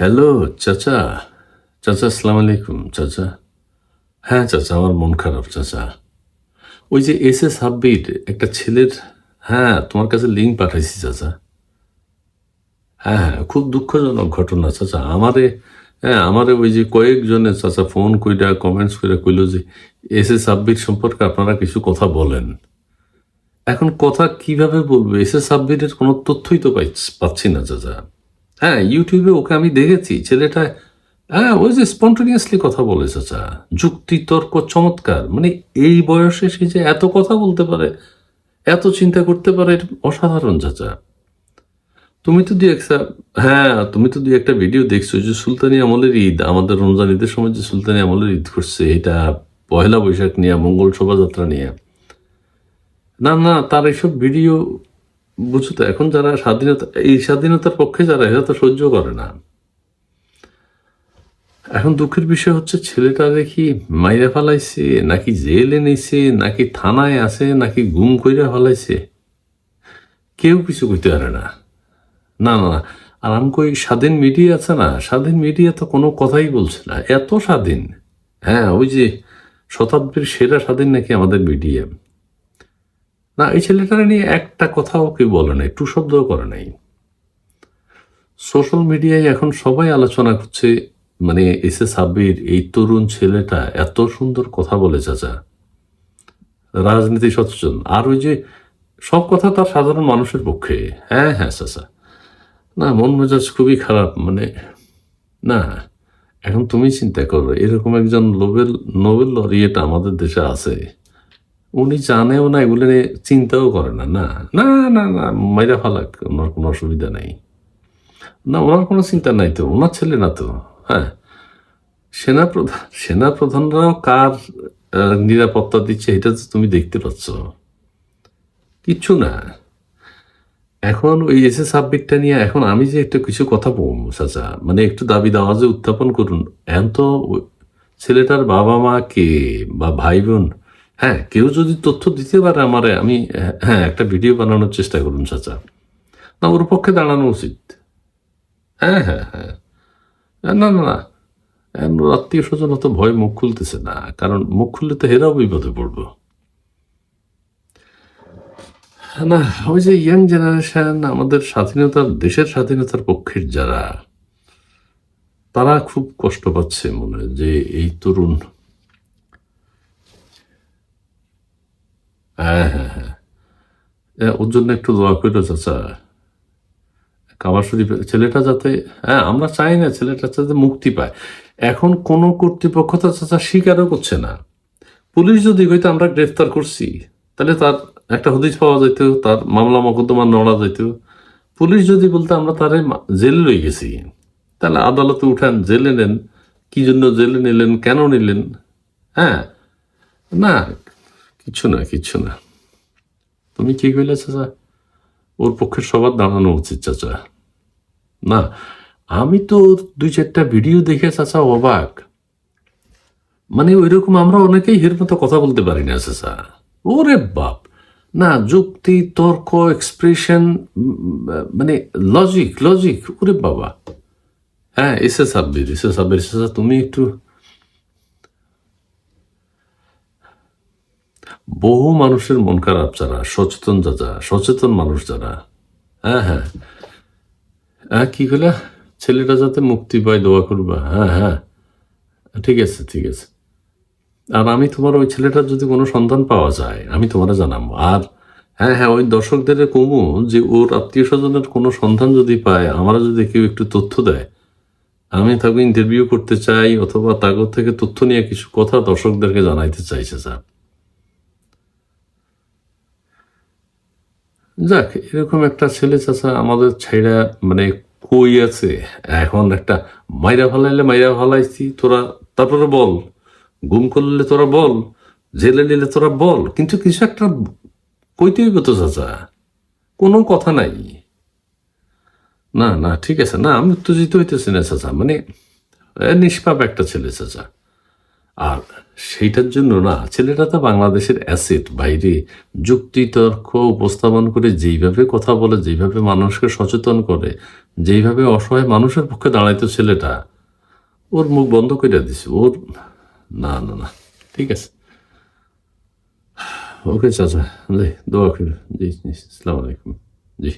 Hello চাচা চাচা আসসালাম আলাইকুম চাচা হ্যাঁ চাচা আমার মন খারাপ চাচা ওই যে এস এস হাব্বির একটা ছেলের হ্যাঁ তোমার কাছে লিঙ্ক পাঠাইছি চাচা হ্যাঁ হ্যাঁ খুব দুঃখজনক ঘটনা চাচা আমারে হ্যাঁ আমারে ওই যে কয়েকজনের চাচা ফোন কইরা কমেন্টস কইরা কইলো যে এস এস হাব্বির সম্পর্কে আপনারা কিছু কথা বলেন। এখন কথা কীভাবে বলব? এস এস সাব্বিরের কোনো তথ্যই তো পাচ্ছি না চাচা হ্যাঁ ইউটিউবে ওকে আমি দেখেছি। ছেলেটা হ্যাঁ ওই যে স্পন্টেনিয়াসলি কথা বলে চাচা যুক্তি তর্ক চমৎকার। মানে এই বয়সে সে যে এত কথা বলতে পারে, এত চিন্তা করতে পারে অসাধারণ, চাচা। তুমি তো দুই একটা হ্যাঁ তুমি তো দুই একটা ভিডিও দেখছ যে সুলতানি আমলের ঈদ, আমাদের রমজান ঈদের সময় যে সুলতানি আমলের ঈদ করছে, এটা পয়লা বৈশাখ নিয়ে, মঙ্গল শোভাযাত্রা নিয়ে। না না, তার এইসব ভিডিও বুঝছ তো, এখন যারা স্বাধীনতা, এই স্বাধীনতার পক্ষে যারা, এরা তো সহ্য করে না। এখন দুঃখের বিষয় হচ্ছে ছেলেটা দেখি মাইরা ফেলাইছে, নাকি জেলে নিছে, নাকি থানায় আছে, নাকি গুম কইরা ফেলাইছে? কেউ কিছু কইতে পারে না। না না না। আর আমি কই, স্বাধীন মিডিয়া আছে না, স্বাধীন মিডিয়া তো কোনো কথাই বলছে না। এত স্বাধীন। হ্যাঁ ওই যে শতাব্দীর সেরা স্বাধীন নাকি আমাদের মিডিয়া। না, এই ছেলেটার নিয়ে একটা কথাও কেউ বলে নাই, টু শব্দও করে নাই। সোশ্যাল মিডিয়ায় এখন সবাই আলোচনা করছে মানে এস এ সাব্বির এই তরুণ ছেলেটা এত সুন্দর কথা বলে চাচা। রাজনীতি সচেতন। আর ওই যে সব কথা তার সাধারণ মানুষের পক্ষে। হ্যাঁ হ্যাঁ চাচা। না, মন মেজাজ খুবই খারাপ মানে না, এখন তুমি চিন্তা করো, এরকম একজন নোবেল নোবেল লরিয়েট আমাদের দেশে আছে। উনি জানেও না, এগুলো চিন্তাও করে না না? না না না, মাইরা ফালাক, ওনার কোনো অসুবিধা নাই। না, ওনার কোনো চিন্তা নাই তো, ওনার ছেলে না তো হ্যাঁ? সেনা প্রধান সেনা প্রধানরাও কার নিরাপত্তা দিচ্ছে এটা তো তুমি দেখতে পাচ্ছ। কিচ্ছু না। এখন ওই এসে সাবজেক্টটা নিয়ে এখন আমি যে একটু কিছু কথা বলব, চাচা মানে একটু দাবি দাওয়াজে উত্থাপন করুন। এখন তো ছেলেটার বাবা মা কে বা ভাই বোন হ্যাঁ কেউ যদি তথ্য দিতে পারে আমারে, আমি হ্যাঁ একটা ভিডিও বানানোর চেষ্টা করুন, চাচা। না, ওর পক্ষে দাঁড়ানো উচিত। হ্যাঁ হ্যাঁ হ্যাঁ। না না না। আত্মীয় স্বজন অত ভয় মুখ খুলতেছে না, কারণ মুখ খুললে তো হেরাও বিপদে পড়ব। না, ওই যে ইয়াং জেনারেশন, আমাদের স্বাধীনতার, দেশের স্বাধীনতার পক্ষের যারা, তারা খুব কষ্ট পাচ্ছে মনে যে এই তরুণ হ্যাঁ হ্যাঁ হ্যাঁ। ওর জন্য একটু দোয়া করো চাচা। কাবার শরীফ, ছেলেটা যাতে হ্যাঁ আমরা চাই না ছেলেটা যাতে মুক্তি পায়। এখন কোনো কর্তৃপক্ষ তো চাচা স্বীকারও করছে না। পুলিশ যদি কইতো আমরা গ্রেফতার করছি, তাহলে তার একটা হদিস পাওয়া যেত তার মামলা মকদ্দমা নড়া যেত পুলিশ যদি বলতে আমরা তারে জেলে লই গেছি, তাহলে আদালতে উঠান, জেলে নেন। কি জন্য জেলে নিলেন, কেন নিলেন? হ্যাঁ না কিছু না কিছু না। তুমি কি কইলে চাচা। ওর পক্ষে সবার দাঁড়ানো উচিত, চাচা। না, আমি তো দুই চারটা ভিডিও দেখে চাচা অবাক। মানে ওইরকম আমরা অনেকেই এর মতো কথা বলতে পারি না, চাচা। ওরে বাপ! না, যুক্তি, তর্ক এক্সপ্রেশন মানে লজিক লজিক ওরে বাবা। হ্যাঁ এসে সাব্বির এসে সাব্বির চাচা, তুমি একটু বহু মানুষের মন খারাপ যারা, সচেতন যারা সচেতন মানুষ যারা। হ্যাঁ হ্যাঁ। হ্যাঁ কি কইলা ছেলেটা যাতে মুক্তি পায়, দোয়া করবা হ্যাঁ হ্যাঁ। ঠিক আছে ঠিক আছে। আর আমি তোমার ওই ছেলেটার যদি কোনো সন্ধান পাওয়া যায়, আমি তোমার জানাব। আর হ্যাঁ হ্যাঁ ওই দর্শকদের কমু যে ওর আত্মীয় স্বজনের কোনো সন্ধান যদি পায়, আমরা যদি কেউ একটু তথ্য দেয়। আমি তাকে ইন্টারভিউ করতে চাই, অথবা তাগর থেকে তথ্য নিয়ে কিছু কথা দর্শকদেরকে জানাইতে চাইছে, স্যার। যাক, এরকম একটা ছেলে চাচা আমাদের ছেড়া মানে কই আছে? এখন একটা মাইরা ফালাইলে মাইরা ফালাইছি, তোরা তারপরে বল। গুম করলে তোরা বল, জেলে নিলে তোরা বল। কিন্তু কিছু একটা কইতে হইব তো চাচা, কোনো কথা নাই। না না, ঠিক আছে। না, আমি উত্তেজিত হইতেছি না চাচা মানে নিষ্পাপ একটা ছেলে চাচা। আর সেইটার জন্য না ছেলেটা তো বাংলাদেশের অ্যাসেট বাইরে যুক্তি তর্ক উপস্থাপন করে যেইভাবে কথা বলে, যেইভাবে মানুষকে সচেতন করে, যেইভাবে অসহায় মানুষের পক্ষে দাঁড়াইতো ছেলেটা, ওর মুখ বন্ধ করে দিছে। ওর না না না, ঠিক আছে। ওকে, চাচা জি দোয়া করি জি জি আসসালামু আলাইকুম। জি।